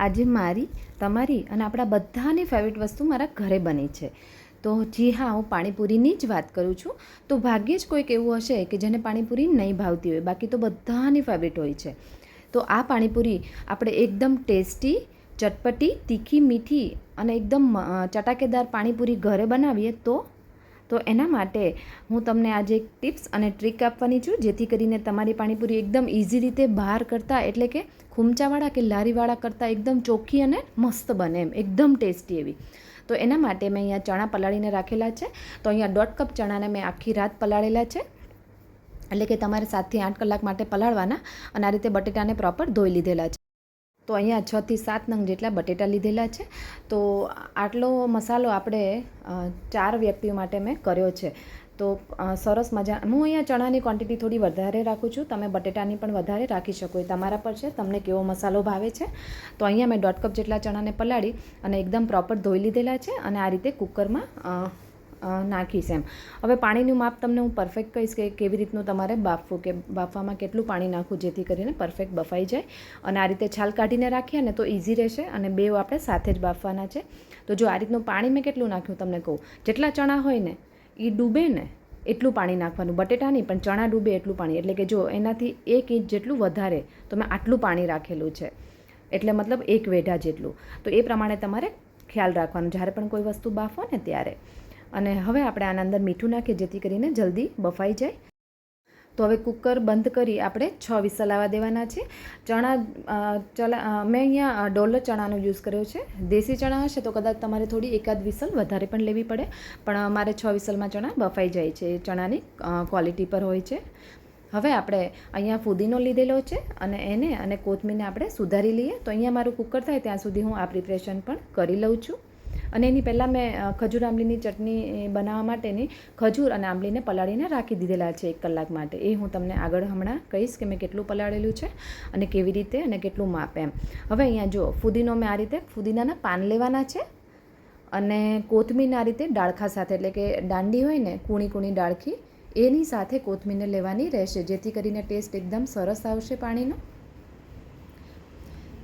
આજે મારી, તમારી અને આપણા બધાની ફેવરેટ વસ્તુ મારા ઘરે બની છે. તો જી હા, હું પાણીપુરીની જ વાત કરું છું. તો ભાગ્યે જ કોઈક એવું હશે કે જેને પાણીપુરી નહીં ભાવતી હોય. બાકી તો બધાની ફેવરેટ હોય છે. તો આ પાણીપુરી આપણે એકદમ ટેસ્ટી, ચટપટી, તીખી, મીઠી અને એકદમ ચટાકેદાર પાણીપુરી ઘરે બનાવીએ તો તો એના માટે હું તમને આજે એક ટિપ્સ અને ટ્રીક આપવાની છું, જેથી કરીને તમારી પાણીપુરી એકદમ ઇઝી રીતે બહાર કરતાં, એટલે કે ખૂમચાવાળા કે લારીવાળા કરતાં એકદમ ચોખ્ખી અને મસ્ત બને એમ, એકદમ ટેસ્ટી એવી. તો એના માટે મેં અહીંયા ચણા પલાળીને રાખેલા છે. તો અહીંયા દોઢ કપ ચણાને મેં આખી રાત પલાળેલા છે. એટલે કે તમારે સાતથી આઠ કલાક માટે પલાળવાના અને આ રીતે બટેટાને પ્રોપર ધોઈ લીધેલા છે. તો અહીંયા છથી સાત નંગ જેટલા બટેટા લીધેલા છે. તો આટલો મસાલો આપણે ચાર વ્યક્તિઓ માટે મેં કર્યો છે. તો સરસ મજા, હું અહીંયા ચણાની ક્વોન્ટિટી થોડી વધારે રાખું છું. તમે બટેટાની પણ વધારે રાખી શકો. એ તમારા પર છે. તમને કેવો મસાલો ભાવે છે. તો અહીંયા મેં દોઢ કપ જેટલા ચણાને પલાળી અને એકદમ પ્રોપર ધોઈ લીધેલા છે અને આ રીતે કુકરમાં નાખીશ એમ. હવે પાણીનું માપ તમને હું પરફેક્ટ કહીશ કે કેવી રીતનું તમારે બાફવું કે બાફવામાં કેટલું પાણી નાખવું જેથી કરીને પરફેક્ટ બફાઈ જાય. અને આ રીતે છાલ કાઢીને રાખીએ ને તો ઇઝી રહેશે અને બે આપણે સાથે જ બાફવાના છે. તો જો આ રીતનું પાણી મેં કેટલું નાખ્યું તમને કહું. જેટલા ચણા હોય ને એ ડૂબે ને એટલું પાણી નાખવાનું. બટેટા નહીં, પણ ચણા ડૂબે એટલું પાણી. એટલે કે જો એનાથી એક ઇંચ જેટલું વધારે તો મેં આટલું પાણી રાખેલું છે. એટલે મતલબ એક વેઢા જેટલું. તો એ પ્રમાણે તમારે ખ્યાલ રાખવાનો. જ્યારે પણ કોઈ વસ્તુ બાફો ને ત્યારે. અને હવે આપણે આના અંદર મીઠું નાખીએ, જેથી કરીને જલ્દી બફાઈ જાય. તો હવે કુકર બંધ કરી આપણે છ વિસલ આવવા દેવાના છે. ચણા ચલા મેં અહીંયા ડોલર ચણાનો યુઝ કર્યો છે. દેશી ચણા હશે તો કદાચ તમારે થોડી એકાદ વિસલ વધારે પણ લેવી પડે. પણ મારે છ વિસલમાં ચણા બફાઈ જાય છે. ચણાની ક્વોલિટી પર હોય છે. હવે આપણે અહીંયા ફુદીનો લીધેલો છે અને એને અને કોથમીરને આપણે સુધારી લઈએ. તો અહીંયા મારું કુકર થાય ત્યાં સુધી હું આ પ્રિપરેશન પણ કરી લઉં છું. અને એની પહેલાં મેં ખજૂર આંબલીની ચટણી બનાવવા માટેની ખજૂર અને આંબલીને પલાળીને રાખી દીધેલા છે એક કલાક માટે. એ હું તમને આગળ હમણાં કહીશ કે મેં કેટલું પલાળેલું છે અને કેવી રીતે અને કેટલું માપ એમ. હવે અહીંયા જો ફુદીનો મેં આ રીતે ફુદીનાના પાન લેવાના છે અને કોથમીરના રીતે ડાળખા સાથે, એટલે કે દાંડી હોય ને, કૂણી કૂણી ડાળખી, એની સાથે કોથમીરને લેવાની રહેશે, જેથી કરીને ટેસ્ટ એકદમ સરસ આવશે પાણીનો.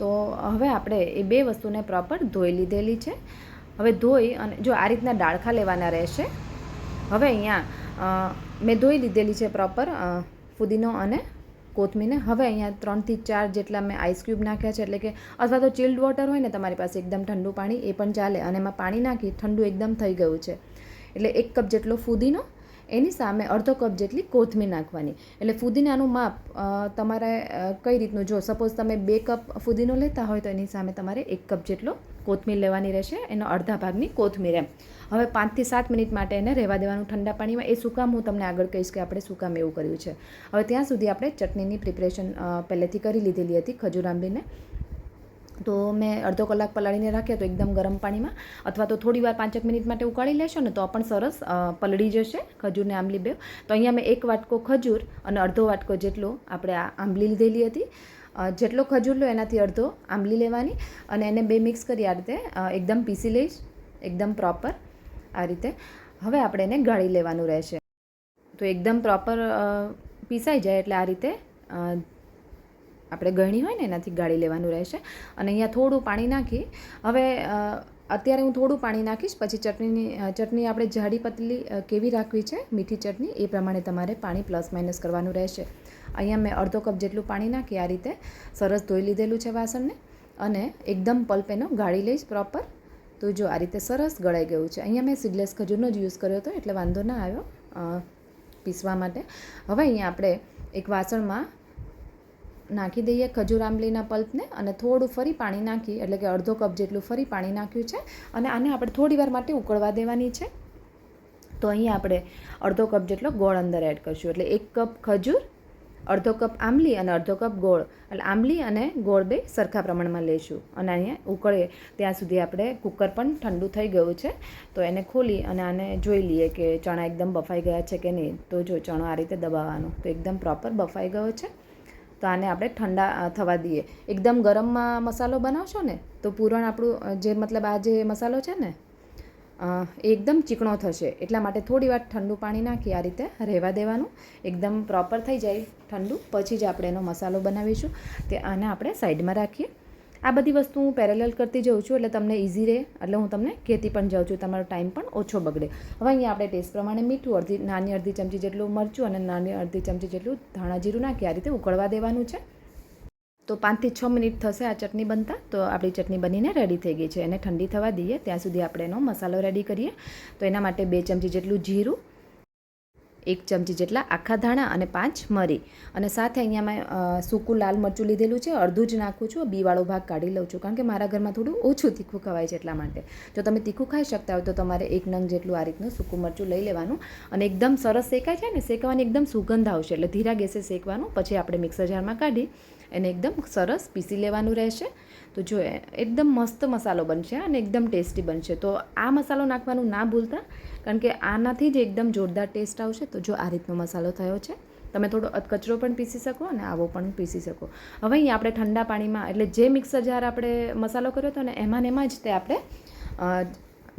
તો હવે આપણે એ બે વસ્તુને પ્રોપર ધોઈ લીધેલી છે હવે ધોઈ અને જો આ રીતના ડાળખા લેવાના રહેશે, હવે અહીંયા મેં ધોઈ લીધેલી છે પ્રોપર ફુદીનો અને કોથમીરને. હવે અહીંયા ત્રણથી ચાર જેટલા મેં આઈસ ક્યુબ નાખ્યા છે, એટલે કે અથવા તો ચિલ્ડ વોટર હોય ને તમારી પાસે એકદમ ઠંડુ પાણી, એ પણ ચાલે. અને એમાં પાણી નાખી ઠંડુ એકદમ થઈ ગયું છે. એટલે એક કપ જેટલો ફુદીનો, એની સામે અડધો કપ જેટલી કોથમીર નાખવાની. એટલે ફુદીનાનું માપ તમારે કઈ રીતનું? જો સપોઝ તમે બે કપ ફુદીનો લેતા હોય તો એની સામે તમારે એક કપ જેટલો કોથમીર લેવાની રહેશે, એનો અડધા ભાગની કોથમીર એમ. હવે પાંચથી સાત મિનિટ માટે એને રહેવા દેવાનું ઠંડા પાણીમાં. એ સુકામ હું તમને આગળ કહીશ કે આપણે સુકામ એવું કર્યું છે. હવે ત્યાં સુધી આપણે ચટણીની પ્રિપરેશન પહેલેથી કરી લીધેલી હતી ખજૂર આંબલીને. તો મેં અડધો કલાક પલાળીને રાખ્યા તો એકદમ ગરમ પાણીમાં. અથવા તો થોડી વાર પાંચેક મિનિટ માટે ઉકાળી લેશો ને તો પણ સરસ પલળી જશે ખજૂરને આંબલી બે. તો અહીંયા મેં એક વાટકો ખજૂર અને અડધો વાટકો જેટલો આપણે આંબલી લીધેલી હતી. જેટલો ખજૂર લો એનાથી અડધો આંબલી લેવાની અને એને બે મિક્સ કરી આ રીતે એકદમ પીસી લઈશ, એકદમ પ્રોપર આ રીતે. હવે આપણે એને ગાળી લેવાનું રહેશે. તો એકદમ પ્રોપર પીસાઈ જાય એટલે આ રીતે આપણે ગળણી હોય ને એનાથી ગાળી લેવાનું રહેશે. અને અહીંયા થોડું પાણી નાખી, હવે અત્યારે હું થોડું પાણી નાખીશ, પછી ચટણીની ચટણી આપણે જાડી પતલી કેવી રાખવી છે, મીઠી ચટણી, એ પ્રમાણે તમારે પાણી પ્લસ માઇનસ કરવાનું રહેશે. અહીંયા મેં અડધો કપ જેટલું પાણી નાખી આ રીતે સરસ ધોઈ લીધેલું છે વાસણને અને એકદમ પલ્પ એનો ગાળી લઈશ પ્રોપર તો જો આ રીતે સરસ ગળાઈ ગયું છે. અહીંયા મેં સીડલેસ ખજૂરનો જ યુઝ કર્યો હતો, એટલે વાંધો ના આવ્યો પીસવા માટે. હવે અહીંયા આપણે એક વાસણમાં નાખી દઈએ ખજૂર આંબલીના પલ્પને અને થોડું ફરી પાણી નાખી, એટલે કે અડધો કપ જેટલું ફરી પાણી નાખ્યું છે. અને આને આપણે થોડી વાર માટે ઉકળવા દેવાની છે. તો અહીંયા આપણે અડધો કપ જેટલો ગોળ અંદર એડ કરશું. એટલે એક કપ ખજૂર અડધો કપ આંબલી અને અડધો કપ ગોળ. એટલે આંબલી અને ગોળ બે સરખા પ્રમાણમાં લઈશું. અને અહીંયા ઉકળે ત્યાં સુધી આપણે કુકર પણ ઠંડુ થઈ ગયું છે. તો એને ખોલી અને આને જોઈ લઈએ કે ચણા એકદમ બફાઈ ગયા છે કે નહીં. તો જો ચણો આ રીતે દબાવવાનો. તો એકદમ પ્રોપર બફાઈ ગયો છે. તો આને આપણે ઠંડા થવા દઈએ. એકદમ ગરમમાં મસાલો બનાવશો ને, તો પૂરણ આપણું જે મતલબ આ જે મસાલો છે ને એકદમ ચીકણો થશે. એટલા માટે થોડી વાર ઠંડુ પાણી નાખી આ રીતે રહેવા દેવાનું. એકદમ પ્રોપર થઈ જાય ઠંડુ. પછી જ આપણે એનો મસાલો બનાવીશું. તે આને આપણે સાઈડમાં રાખીએ. આ બધી વસ્તુ હું પેરેલલ કરતી જાઉં છું, એટલે તમને ઇઝી રહે. એટલે હું તમને કહેતી પણ જાઉં છું, તમારો ટાઈમ પણ ઓછો બગડે. હવે અહીંયા આપણે ટેસ્ટ પ્રમાણે મીઠું, અડધી, નાની અડધી ચમચી જેટલું મરચું અને નાની અડધી ચમચી જેટલું ધાણા જીરું નાખી આ રીતે ઉકળવા દેવાનું છે. તો પાંચથી છ મિનિટ થશે આ ચટણી બનતા. તો આપણી ચટણી બનીને રેડી થઈ ગઈ છે. એને ઠંડી થવા દઈએ. ત્યાં સુધી આપણે એનો મસાલો રેડી કરીએ. તો એના માટે બે ચમચી જેટલું જીરું, એક ચમચી જેટલા આખા ધાણા અને પાંચ મરી. અને સાથે અહીંયા મેં સૂકું લાલ મરચું લીધેલું છે. અડધું જ નાખું છું. બીવાળો ભાગ કાઢી લઉં છું. કારણ કે મારા ઘરમાં થોડું ઓછું તીખું ખવાય છે એટલા માટે. જો તમે તીખું ખાઈ શકતા હોય, તો તમારે એક નંગ જેટલું આ રીતનું સૂકું મરચું લઈ લેવાનું. અને એકદમ સરસ શેકાય છે ને, શેકવાની એકદમ સુગંધ આવશે. એટલે ધીરા ગેસે શેકવાનું. પછી આપણે મિક્સર જારમાં કાઢી એને એકદમ સરસ પીસી લેવાનું રહેશે. તો જો એકદમ મસ્ત મસાલો બનશે અને એકદમ ટેસ્ટી બનશે. તો આ મસાલો નાખવાનું ના ભૂલતા, કારણ કે આનાથી જ એકદમ જોરદાર ટેસ્ટ આવશે. તો જો આ રીતનો મસાલો થયો છે, તમે થોડો અધકચરો પણ પીસી શકો અને આવો પણ પીસી શકો. હવે અહીંયા આપણે ઠંડા પાણીમાં, એટલે જે મિક્સર જાર આપણે મસાલો કર્યો હતો ને, એમાં એમાં જ તે આપણે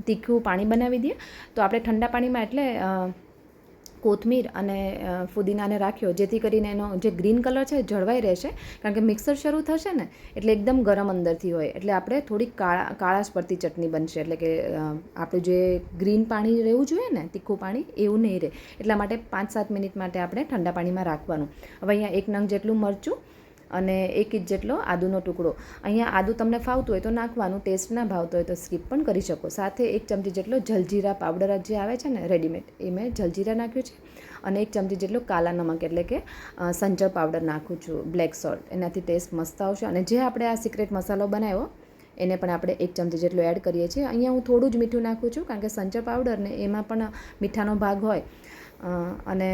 તીખું પાણી બનાવી દઈએ. તો આપણે ઠંડા પાણીમાં એટલે કોથમીર અને ફુદીનાને રાખ્યો, જેથી કરીને એનો જે ગ્રીન કલર છે જળવાઈ રહેશે. કારણ કે મિક્સર શરૂ થશે ને, એટલે એકદમ ગરમ અંદરથી હોય. એટલે આપણે થોડીક કાળા કાળાશ પડતી ચટણી બનશે. એટલે કે આપણું જે ગ્રીન પાણી રહેવું જોઈએ ને, તીખું પાણી, એવું નહીં રહે. એટલા માટે પાંચ સાત મિનિટ માટે આપણે ઠંડા પાણીમાં રાખવાનું. હવે અહીંયા એક નંગ જેટલું મરચું અને એક ઇંચ જેટલો આદુનો ટુકડો. અહીંયા આદુ તમને ફાવતું હોય તો નાખવાનું ટેસ્ટ ના ભાવતો હોય તો સ્કીપ પણ કરી શકો. સાથે એક ચમચી જેટલો જલજીરા પાવડર જે આવે છે ને રેડીમેડ એ મેં જલજીરા નાખ્યું છે. અને એક ચમચી જેટલો કાલા નમક, એટલે કે સંચર પાવડર નાખું છું બ્લેક સોલ્ટ એનાથી ટેસ્ટ મસ્ત આવશે. અને જે આપણે આ સિક્રેટ મસાલો બનાવ્યો, એને પણ આપણે એક ચમચી જેટલું એડ કરીએ છીએ. અહીંયા હું થોડું જ મીઠું નાખું છું, કારણ કે સંચર પાવડર ને એમાં પણ મીઠાનો ભાગ હોય. અને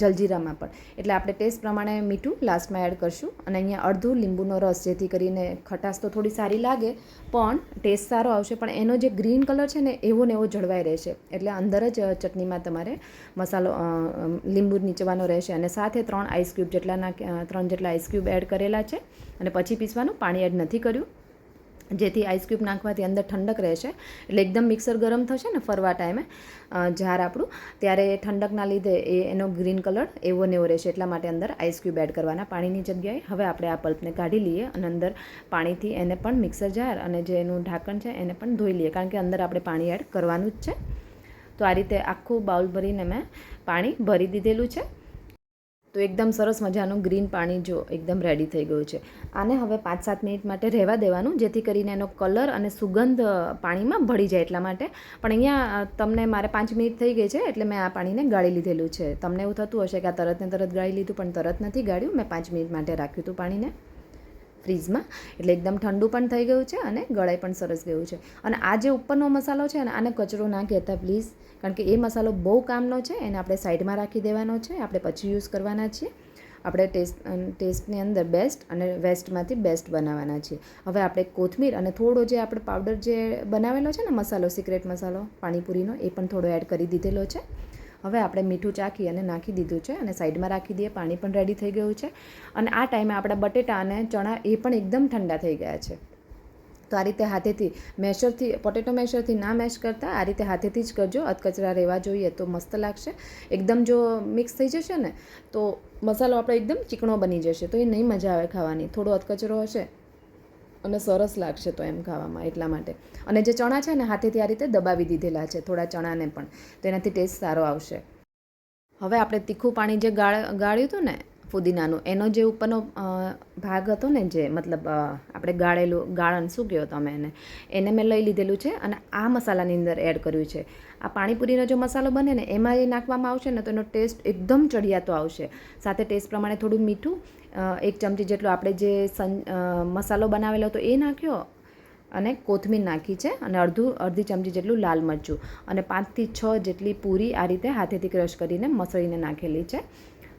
જલજીરામાં પણ. એટલે આપણે ટેસ્ટ પ્રમાણે મીઠું લાસ્ટમાં એડ કરશું. અને અહીંયા અડધું લીંબુનો રસ, જેથી કરીને ખટાશ તો થોડી સારી લાગે, પણ ટેસ્ટ સારો આવશે. પણ એનો જે ગ્રીન કલર છે ને, એવો ને એવો જળવાઈ રહેશે. એટલે અંદર જ ચટણીમાં તમારે મસાલો લીંબુ નીચવાનો રહેશે. અને સાથે ત્રણ આઈસ ક્યુબ જેટલાના, ત્રણ જેટલા આઈસ ક્યુબ એડ કરેલા છે. અને પછી પીસવાનું પાણી એડ નથી કર્યું. જેથી આઈસ ક્યુબ નાખવાથી અંદર ઠંડક રહેશે એટલે એકદમ મિક્સર ગરમ થશે ને ફરવા ટાઈમે જાર આપણું. ત્યારે ઠંડકના લીધે એ, એનો ગ્રીન કલર એવો ને એવો રહેશે. એટલા માટે અંદર આઈસ ક્યુબ એડ કરવાના પાણીની જગ્યાએ. હવે આપણે આ પલ્પને કાઢી લઈએ અને અંદર પાણીથી એને પણ મિક્સર જાર અને જે એનું ઢાંકણ છે એને પણ ધોઈ લઈએ. કારણ કે અંદર આપણે પાણી એડ કરવાનું જ છે. તો આ રીતે આખું બાઉલ ભરીને મેં પાણી ભરી દીધેલું છે. તો એકદમ સરસ મજાનું ગ્રીન પાણી જો એકદમ રેડી થઈ ગયું છે. આને હવે પાંચ સાત મિનિટ માટે રહેવા દેવાનું, જેથી કરીને એનો કલર અને સુગંધ પાણીમાં ભળી જાય એટલા માટે. પણ અહીંયા તમને મારે પાંચ મિનિટ થઈ ગઈ છે, એટલે મેં આ પાણીને ગાળી લીધેલું છે. તમને એવું થતું હશે કે આ તરત ને તરત ગાળી લીધું, પણ તરત નથી ગાળ્યું. મેં પાંચ મિનિટ માટે રાખ્યું હતું પાણીને. ફ્રીઝમાં. એટલે એકદમ ઠંડુ પણ થઈ ગયું છે અને ગળાઈ પણ સરસ ગયું છે. અને આ જે ઉપરનો મસાલો છે ને, આને કચરો ના કહેતા પ્લીઝ કારણ કે એ મસાલો બહુ કામનો છે, એને આપણે સાઈડમાં રાખી દેવાનો છે. આપણે પછી યુઝ કરવાના છીએ. આપણે ટેસ્ટ ટેસ્ટની અંદર બેસ્ટ અને વેસ્ટમાંથી બેસ્ટ બનાવવાના છીએ. હવે આપણે કોથમીર અને થોડો જે આપણે પાવડર જે બનાવેલો છે ને, મસાલો સિક્રેટ મસાલો, પાણીપુરીનો, એ પણ થોડો એડ કરી દીધેલો છે. હવે આપણે મીઠું ચાખી અને નાખી દીધું છે અને સાઈડમાં રાખી દઈએ. પાણી પણ રેડી થઈ ગયું છે. અને આ ટાઈમે આપણા બટેટા અને ચણા એ પણ એકદમ ઠંડા થઈ ગયા છે. તો આ રીતે હાથેથી મેશરથી પોટેટો મેશરથી ના મેશ કરતાં આ રીતે હાથેથી જ કરજો. અધકચરા રહેવા જોઈએ તો મસ્ત લાગશે. એકદમ જો મિક્સ થઈ જશે ને, તો મસાલો આપણો એકદમ ચીકણો બની જશે. તો એ નહીં મજા આવે ખાવાની. થોડો અધકચરો હશે અને સરસ લાગશે તો એમ ખાવામાં એટલા માટે. અને જે ચણા છે ને, હાથેથી આ રીતે દબાવી દીધેલા છે, થોડા ચણાને પણ. તેનાથી ટેસ્ટ સારો આવશે. હવે આપણે તીખું પાણી જે ગાળ, ગાળ્યું હતું ને, ફુદીનાનું, એનો જે ઉપરનો ભાગ હતો ને, જે મતલબ આપણે ગાળેલું, ગાળણ શું કહો તમે એને એને મેં લઈ લીધેલું છે અને આ મસાલાની અંદર એડ કર્યું છે. આ પાણીપુરીનો જો મસાલો બને ને, એમાં એ નાખવામાં આવશે ને, તો એનો ટેસ્ટ એકદમ ચડિયાતો આવશે. સાથે ટેસ્ટ પ્રમાણે થોડું મીઠું એક ચમચી જેટલો આપણે જે સં મસાલો બનાવેલો હતો એ નાખ્યો અને કોથમીર નાખી છે અને અડધું, અડધી ચમચી જેટલું લાલ મરચું. અને પાંચથી છ જેટલી પૂરી આ રીતે હાથેથી ક્રશ કરીને મસળીને નાખેલી છે.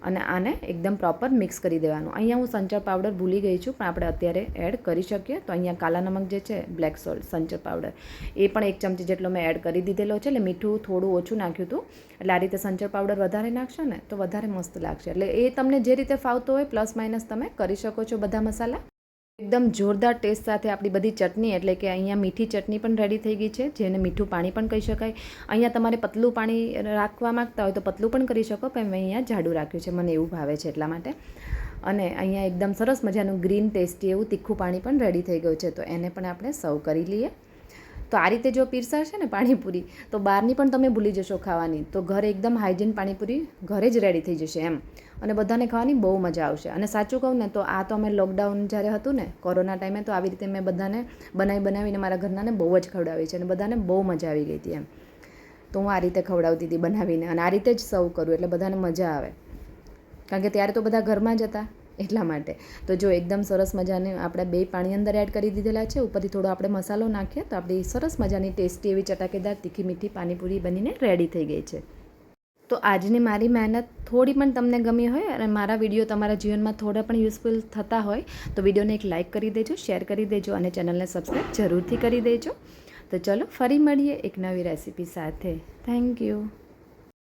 અને આને એકદમ પ્રોપર મિક્સ કરી દેવાનું. અહીંયા હું સંચર પાવડર ભૂલી ગઈ છું, પણ આપણે અત્યારે એડ કરી શકીએ. તો અહીંયા કાલા નમક જે છે બ્લેક સોલ્ટ સંચર પાવડર એ પણ એક ચમચી જેટલો મેં એડ કરી દીધેલો છે, એટલે મીઠું થોડું ઓછું નાખ્યું હતું. એટલે આ રીતે સંચર પાવડર વધારે નાખશો ને, તો વધારે મસ્ત લાગશે. એટલે એ તમને જે રીતે ફાવતો હોય પ્લસ માઇનસ તમે કરી શકો છો બધા મસાલા. એકદમ જોરદાર ટેસ્ટ સાથે આપણી બધી ચટણી, એટલે કે અહીંયા મીઠી ચટણી પણ રેડી થઈ ગઈ છે, જેને મીઠું પાણી પણ કહી શકાય. અહીંયા તમારે પતલું પાણી રાખવા માંગતા હોય તો પતલું પણ કરી શકો, પણ મેં અહીંયા જાડું રાખ્યું છે, મને એવું ભાવે છે એટલા માટે. અને અહીંયા એકદમ સરસ મજાનું ગ્રીન ટેસ્ટી એવું તીખું પાણી પણ રેડી થઈ ગયું છે, તો એને પણ આપણે સર્વ કરી લઈએ. તો આ રીતે જો પીરસાશે ને પાણીપુરી, તો બહારની પણ તમે ભૂલી જશો ખાવાની. તો ઘરે એકદમ હાઇજીન પાણીપુરી ઘરે જ રેડી થઈ જશે એમ. અને બધાને ખાવાની બહુ મજા આવશે. અને સાચું કહું ને તો આ તો અમે લોકડાઉન જ્યારે હતું ને, કોરોના ટાઈમે તો આવી રીતે મેં બધાને બનાવી બનાવીને મારા ઘરનાને બહુ જ ખવડાવી છે. અને બધાને બહુ મજા આવી ગઈ હતી એમ. તો હું આ રીતે ખવડાવતી હતી બનાવીને. અને આ રીતે જ સર્વ કરું, એટલે બધાને મજા આવે. કારણ કે ત્યારે તો બધા ઘરમાં જ હતા. એટલા માટે. તો જો એકદમ સરસ મજાની આપણે બે પાણી અંદર એડ કરી દીધેલા છે, ઉપરથી થોડો આપણે મસાલો નાખીએ, તો આપણી સરસ મજાની ટેસ્ટી એવી ચટાકેદાર તીખી મીઠી પાણીપુરી બનીને રેડી થઈ ગઈ છે. તો આજની મારી મહેનત થોડી પણ તમને ગમી હોય અને મારા વીડિયો તમારા જીવનમાં થોડા પણ યુઝફુલ થતા હોય, તો વિડીયોને એક લાઇક કરી દેજો શેર કરી દેજો અને ચેનલને સબસ્ક્રાઈબ જરૂરથી કરી દેજો. તો ચલો ફરી મળીએ એક નવી રેસીપી સાથે. Thank you